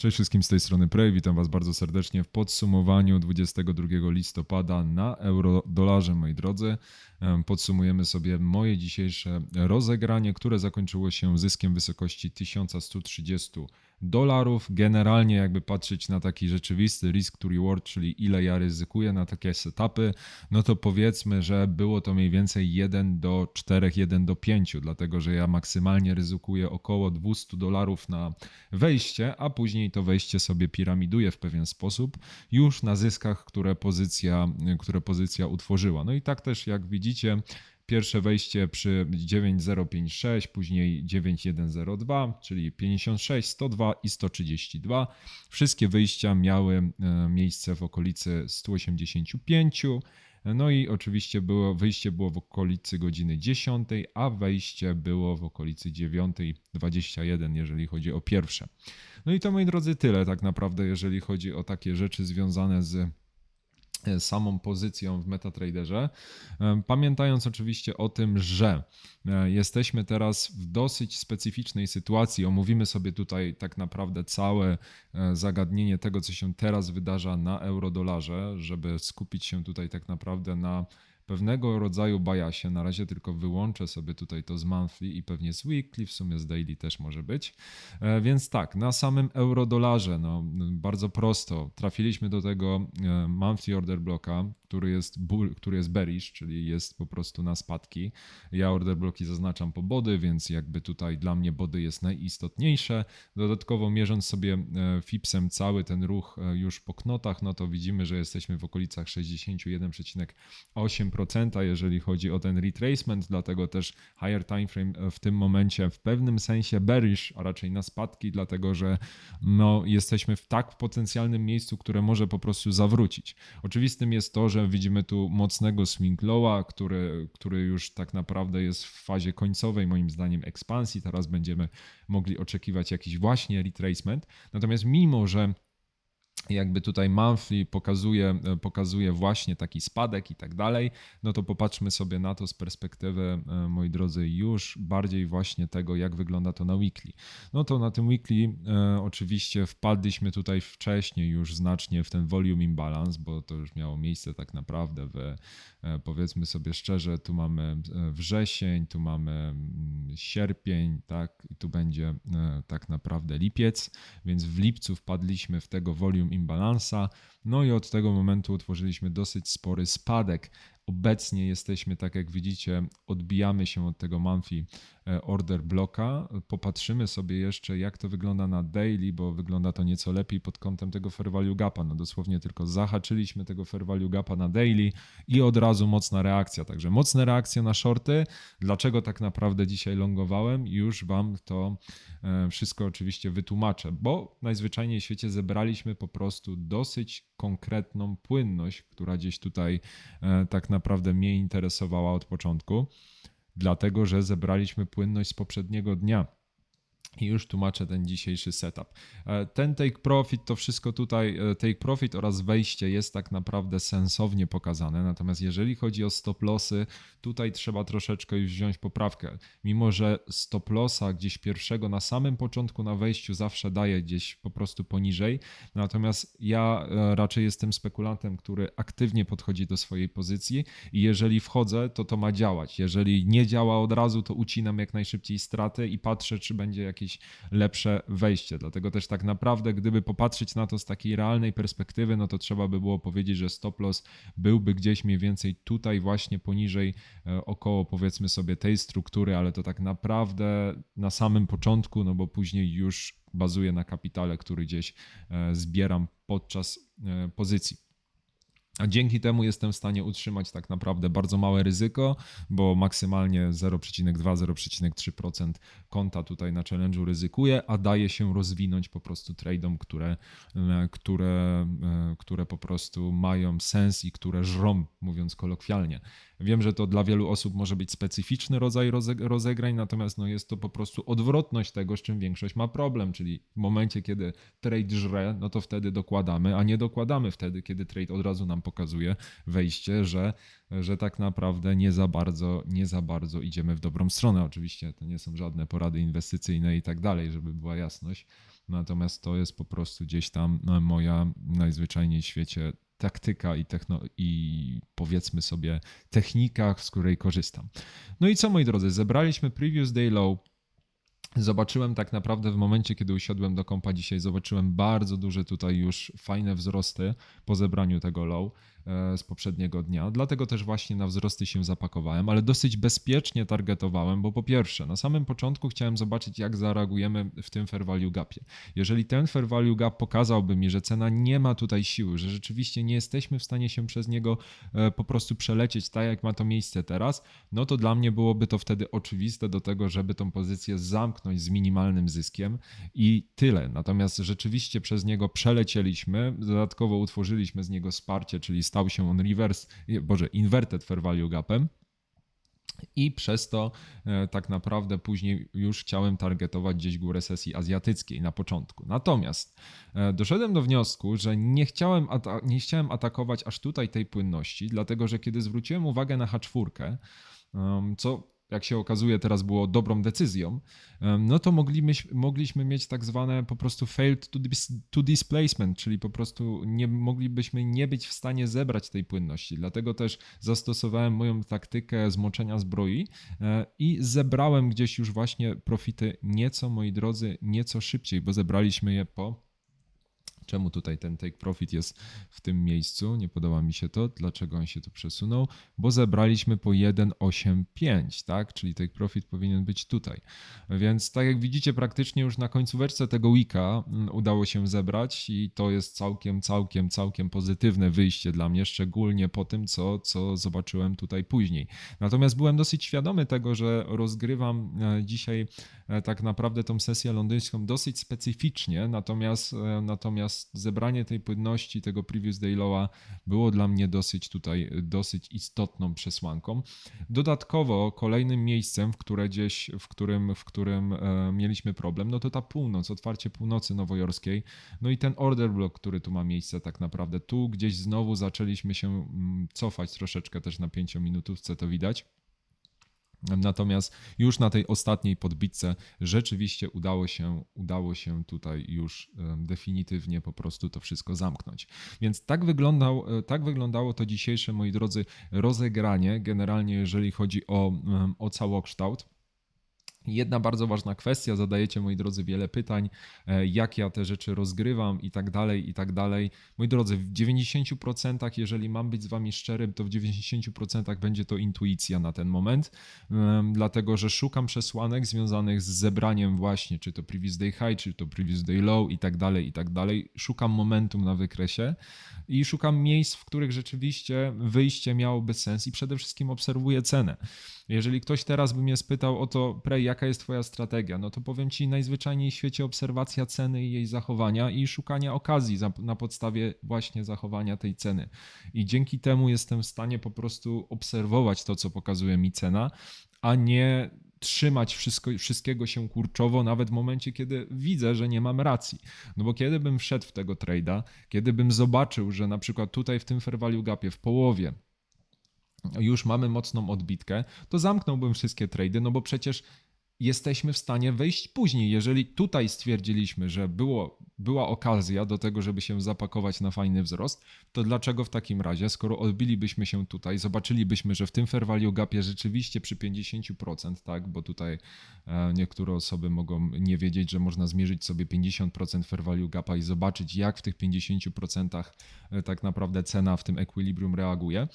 Cześć wszystkim z tej strony Prey, witam Was bardzo serdecznie w podsumowaniu 22 listopada na euro-dolarze, moi drodzy. Em, Podsumujemy sobie moje dzisiejsze rozegranie, które zakończyło się zyskiem w wysokości 1130 dolarów. Generalnie jakby patrzeć na taki rzeczywisty risk to reward, czyli ile ja ryzykuję na takie setupy, no to powiedzmy, że było to mniej więcej 1 do 4, 1 do 5, dlatego że ja maksymalnie ryzykuję około 200 dolarów na wejście, a później to wejście sobie piramiduję w pewien sposób już na zyskach, które pozycja, które pozycja utworzyła. No i tak też jak widzicie, Pierwsze wejście przy 9056, później 9102, czyli 56, 102 i 132. Wszystkie wyjścia miały e, miejsce w okolicy 185. No i oczywiście było, wyjście było w okolicy godziny 10, a wejście było w okolicy 9.21, jeżeli chodzi o pierwsze. No i to moi drodzy tyle tak naprawdę, jeżeli chodzi o takie rzeczy związane z samą pozycją w MetaTraderze. E, Pamiętając oczywiście o tym, że e, jesteśmy teraz w dosyć specyficznej sytuacji. Omówimy sobie tutaj tak naprawdę całe e, zagadnienie tego, co się teraz wydarza na eurodolarze, żeby skupić się tutaj tak naprawdę na pewnego rodzaju biasie. Na razie tylko wyłączę sobie tutaj to z monthly i pewnie z weekly, w sumie z daily też może być. E, Więc tak, na samym eurodolarze, no bardzo prosto, trafiliśmy do tego e, monthly order bloka, który jest, bull, który jest bearish, czyli jest po prostu na spadki. Ja order bloki zaznaczam po body, więc jakby tutaj dla mnie body jest najistotniejsze. Dodatkowo mierząc sobie e, fipsem cały ten ruch już po knotach, no to widzimy, że jesteśmy w okolicach 61,8%, jeżeli chodzi o ten retracement, dlatego też higher time frame e, w tym momencie w pewnym sensie bearish, a raczej na spadki, dlatego że no, jesteśmy w tak potencjalnym miejscu, które może po prostu zawrócić. Oczywistym jest to, że widzimy tu mocnego swing lowa, który, który już tak naprawdę jest w fazie końcowej, moim zdaniem, ekspansji. Teraz będziemy mogli oczekiwać jakiś właśnie retracement. Natomiast mimo, że jakby tutaj monthly pokazuje, pokazuje właśnie taki spadek i tak dalej, no to popatrzmy sobie na to z perspektywy, e, moi drodzy, już bardziej właśnie tego, jak wygląda to na weekly. No to na tym weekly e, oczywiście wpadliśmy tutaj wcześniej już znacznie w ten volume imbalance, bo to już miało miejsce tak naprawdę w, e, powiedzmy sobie szczerze, tu mamy e, wrzesień, tu mamy sierpień, tak, i tu będzie e, tak naprawdę lipiec, więc w lipcu wpadliśmy w tego volume imbalansa, no i od tego momentu utworzyliśmy dosyć spory spadek. Obecnie jesteśmy, tak jak widzicie, odbijamy się od tego monthly e, order bloka. Popatrzymy sobie jeszcze, jak to wygląda na daily, bo wygląda to nieco lepiej pod kątem tego fair value gapa. No dosłownie tylko zahaczyliśmy tego fair value gapa na daily i od razu mocna reakcja. Także mocne reakcje na shorty. Dlaczego tak naprawdę dzisiaj longowałem? Już Wam to e, wszystko oczywiście wytłumaczę, bo najzwyczajniej w świecie zebraliśmy po prostu dosyć konkretną płynność, która gdzieś tutaj e, tak naprawdę mnie interesowała od początku, dlatego że zebraliśmy płynność z poprzedniego dnia. I już tłumaczę ten dzisiejszy setup. E, Ten take profit, to wszystko tutaj, e, take profit oraz wejście jest tak naprawdę sensownie pokazane. Natomiast jeżeli chodzi o stop lossy, tutaj trzeba troszeczkę już wziąć poprawkę. Mimo, że stop lossa gdzieś pierwszego na samym początku na wejściu zawsze daje gdzieś po prostu poniżej. Natomiast ja e, raczej jestem spekulantem, który aktywnie podchodzi do swojej pozycji i jeżeli wchodzę, to to ma działać. Jeżeli nie działa od razu, to ucinam jak najszybciej straty i patrzę, czy będzie jakieś lepsze wejście. Dlatego też tak naprawdę, gdyby popatrzeć na to z takiej realnej perspektywy, no to trzeba by było powiedzieć, że stop loss byłby gdzieś mniej więcej tutaj właśnie poniżej e, około powiedzmy sobie tej struktury, ale to tak naprawdę na samym początku, no bo później już bazuje na kapitale, który gdzieś e, zbieram podczas e, pozycji. A dzięki temu jestem w stanie utrzymać tak naprawdę bardzo małe ryzyko, bo maksymalnie 0,2-0,3% konta tutaj na challenge'u ryzykuję, a daje się rozwinąć po prostu trade'om, które, e, które, e, które po prostu mają sens i które żrą, mówiąc kolokwialnie. Wiem, że to dla wielu osób może być specyficzny rodzaj rozeg- rozegrań, natomiast no jest to po prostu odwrotność tego, z czym większość ma problem, czyli w momencie, kiedy trade żre, no to wtedy dokładamy, a nie dokładamy wtedy, kiedy trade od razu nam pokazuje wejście, że, że tak naprawdę nie za bardzo, nie za bardzo idziemy w dobrą stronę. Oczywiście to nie są żadne porady inwestycyjne i tak dalej, żeby była jasność. Natomiast to jest po prostu gdzieś tam no, moja najzwyczajniej w świecie taktyka i, techno, i powiedzmy sobie technika, z której korzystam. No i co moi drodzy, zebraliśmy previous day low. Zobaczyłem tak naprawdę w momencie, kiedy usiadłem do kompa dzisiaj, zobaczyłem bardzo duże tutaj już fajne wzrosty po zebraniu tego low. E, z poprzedniego dnia. Dlatego też właśnie na wzrosty się zapakowałem, ale dosyć bezpiecznie targetowałem, bo po pierwsze, na samym początku chciałem zobaczyć, jak zareagujemy w tym fair value gapie. Jeżeli ten fair value gap pokazałby mi, że cena nie ma tutaj siły, że rzeczywiście nie jesteśmy w stanie się przez niego e, po prostu przelecieć tak, jak ma to miejsce teraz, no to dla mnie byłoby to wtedy oczywiste do tego, żeby tą pozycję zamknąć z minimalnym zyskiem i tyle. Natomiast rzeczywiście przez niego przelecieliśmy, dodatkowo utworzyliśmy z niego wsparcie, czyli stał się on reverse, boże, inverted fair value gapem. I przez to e, tak naprawdę później już chciałem targetować gdzieś górę sesji azjatyckiej na początku. Natomiast e, doszedłem do wniosku, że nie chciałem, nie chciałem atakować aż tutaj tej płynności, dlatego że kiedy zwróciłem uwagę na H4, co jak się okazuje, teraz było dobrą decyzją, no to mogliśmy, mogliśmy mieć tak zwane po prostu failed to, to displacement, czyli po prostu nie moglibyśmy nie być w stanie zebrać tej płynności. Dlatego też zastosowałem moją taktykę zmoczenia zbroi e, i zebrałem gdzieś już właśnie profity nieco, moi drodzy, nieco szybciej, bo zebraliśmy je po Czemu tutaj ten take profit jest w tym miejscu? Nie podoba mi się to. Dlaczego on się tu przesunął? Bo zebraliśmy po 1,85, tak? Czyli take profit powinien być tutaj. Więc tak jak widzicie, praktycznie już na końcóweczce tego weeka mm, udało się zebrać i to jest całkiem, całkiem, całkiem pozytywne wyjście dla mnie, szczególnie po tym, co, co zobaczyłem tutaj później. Natomiast byłem dosyć świadomy tego, że rozgrywam e, dzisiaj e, tak naprawdę tą sesję londyńską dosyć specyficznie, natomiast, e, zebranie tej płynności, tego previous day lowa było dla mnie dosyć tutaj, dosyć istotną przesłanką. Dodatkowo kolejnym miejscem, w, które gdzieś, w którym, w którym e, mieliśmy problem, no to ta północ, otwarcie północy nowojorskiej, no i ten order block, który tu ma miejsce tak naprawdę. Tu gdzieś znowu zaczęliśmy się mm, cofać troszeczkę też na 5 minutówce, to widać. Natomiast już na tej ostatniej podbitce rzeczywiście udało się, udało się tutaj już definitywnie po prostu to wszystko zamknąć. Więc tak, wyglądał, e, tak wyglądało to dzisiejsze, moi drodzy, rozegranie, generalnie jeżeli chodzi o, o całokształt. Jedna bardzo ważna kwestia, zadajecie moi drodzy wiele pytań, e, jak ja te rzeczy rozgrywam i tak dalej, i tak dalej. Moi drodzy, w 90%, jeżeli mam być z wami szczerym, to w 90% będzie to intuicja na ten moment, dlatego że szukam przesłanek związanych z zebraniem właśnie, czy to previous day high, czy to previous day low i tak dalej, i tak dalej. Szukam momentum na wykresie i szukam miejsc, w których rzeczywiście wyjście miałoby sens i przede wszystkim obserwuję cenę. Jeżeli ktoś teraz by mnie spytał o to, Prej, jaka jest Twoja strategia, no to powiem Ci najzwyczajniej w świecie obserwacja ceny i jej zachowania i szukania okazji na podstawie właśnie zachowania tej ceny. I dzięki temu jestem w stanie po prostu obserwować to, co pokazuje mi cena, a nie trzymać wszystko, wszystkiego się kurczowo, nawet w momencie, kiedy widzę, że nie mam racji. No bo kiedy bym wszedł w tego trade'a, kiedy bym zobaczył, że na przykład tutaj w tym fair value gapie w połowie już mamy mocną odbitkę, to zamknąłbym wszystkie trady, no bo przecież jesteśmy w stanie wejść później. Jeżeli tutaj stwierdziliśmy, że było, była okazja do tego, żeby się zapakować na fajny wzrost, to dlaczego w takim razie, skoro odbilibyśmy się tutaj, zobaczylibyśmy, że w tym fair value gapie rzeczywiście przy 50%, tak, bo tutaj e, niektóre osoby mogą nie wiedzieć, że można zmierzyć sobie 50% fair value gapa i zobaczyć, jak w tych 50% e, tak naprawdę cena w tym equilibrium reaguje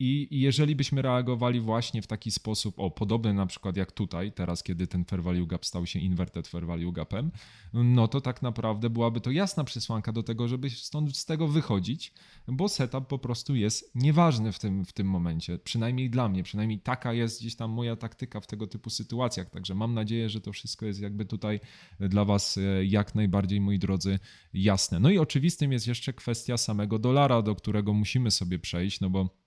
i jeżeli byśmy reagowali właśnie w taki sposób, o podobny na przykład jak tutaj, teraz kiedy ten fair value gap stał się inverted fair value gapem, no to tak naprawdę byłaby to jasna przesłanka do tego, żeby stąd z tego wychodzić, bo setup po prostu jest nieważny w tym, w tym momencie, przynajmniej dla mnie, przynajmniej taka jest gdzieś tam moja taktyka w tego typu sytuacjach, także mam nadzieję, że to wszystko jest jakby tutaj dla Was e, jak najbardziej, moi drodzy, jasne. No i oczywistym jest jeszcze kwestia samego dolara, do którego musimy sobie przejść, no bo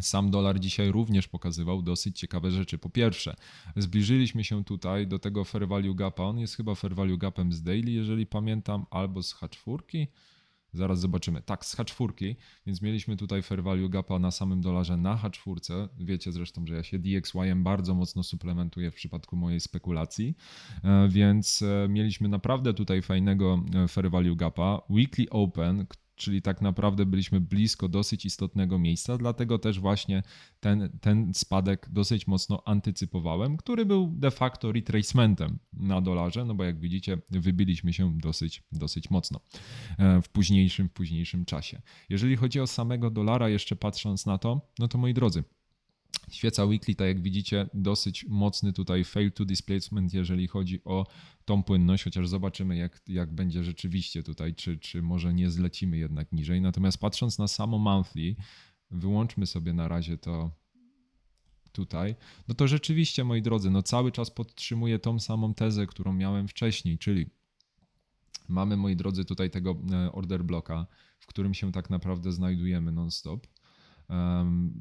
sam dolar dzisiaj również pokazywał dosyć ciekawe rzeczy. Po pierwsze, zbliżyliśmy się tutaj do tego fair value gapa. On jest chyba fair value gapem z daily, jeżeli pamiętam, albo z H4. Zaraz zobaczymy. Tak, z H4, więc mieliśmy tutaj fair value gapa na samym dolarze na H4. Wiecie zresztą, że ja się DXY-em bardzo mocno suplementuję w przypadku mojej spekulacji, E, więc e, mieliśmy naprawdę tutaj fajnego e, fair value gapa. Weekly open, czyli tak naprawdę byliśmy blisko dosyć istotnego miejsca, dlatego też właśnie ten, ten spadek dosyć mocno antycypowałem, który był de facto retracementem na dolarze, no bo jak widzicie wybiliśmy się dosyć, dosyć mocno e, w późniejszym, w późniejszym czasie. Jeżeli chodzi o samego dolara, jeszcze patrząc na to, no to moi drodzy, Świeca weekly, tak jak widzicie, dosyć mocny tutaj fail to displacement, jeżeli chodzi o tą płynność, chociaż zobaczymy, jak, jak będzie rzeczywiście tutaj, czy, czy może nie zlecimy jednak niżej. Natomiast patrząc na samo monthly, wyłączmy sobie na razie to tutaj, no to rzeczywiście, moi drodzy, no cały czas podtrzymuję tą samą tezę, którą miałem wcześniej, czyli mamy, moi drodzy, tutaj tego e, order bloka, w którym się tak naprawdę znajdujemy non-stop.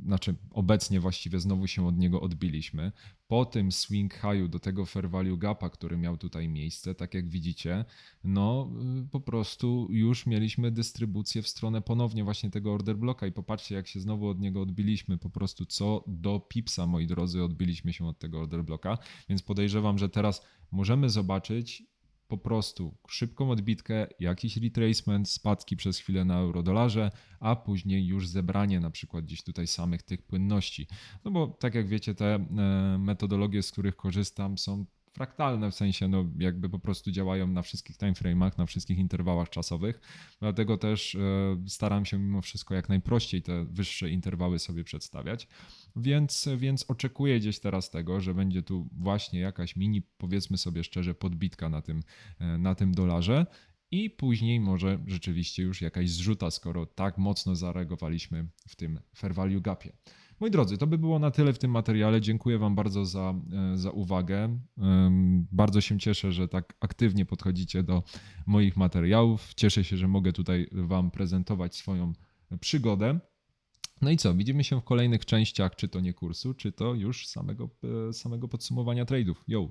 Znaczy, obecnie właściwie znowu się od niego odbiliśmy. Po tym swing high'u do tego fair value gapa, który miał tutaj miejsce, tak jak widzicie, no y, po prostu już mieliśmy dystrybucję w stronę ponownie właśnie tego order bloka. I popatrzcie, jak się znowu od niego odbiliśmy, po prostu co do pipsa, moi drodzy, odbiliśmy się od tego order bloka, więc podejrzewam, że teraz możemy zobaczyć po prostu szybką odbitkę, jakiś retracement, spadki przez chwilę na euro-dolarze, a później już zebranie na przykład gdzieś tutaj samych tych płynności. No bo tak jak wiecie, te e, metodologie, z których korzystam są fraktalne, w sensie no jakby po prostu działają na wszystkich timeframe'ach, na wszystkich interwałach czasowych, dlatego też e, staram się mimo wszystko jak najprościej te wyższe interwały sobie przedstawiać, więc, więc oczekuję gdzieś teraz tego, że będzie tu właśnie jakaś mini, powiedzmy sobie szczerze, podbitka na tym, e, na tym dolarze. I później może rzeczywiście już jakaś zrzuta, skoro tak mocno zareagowaliśmy w tym fair value gapie. Moi drodzy, to by było na tyle w tym materiale. Dziękuję Wam bardzo za, e, za uwagę. Bardzo się cieszę, że tak aktywnie podchodzicie do moich materiałów. Cieszę się, że mogę tutaj Wam prezentować swoją przygodę. No i co? Widzimy się w kolejnych częściach, czy to nie kursu, czy to już samego, e, samego podsumowania trade'ów. Yo!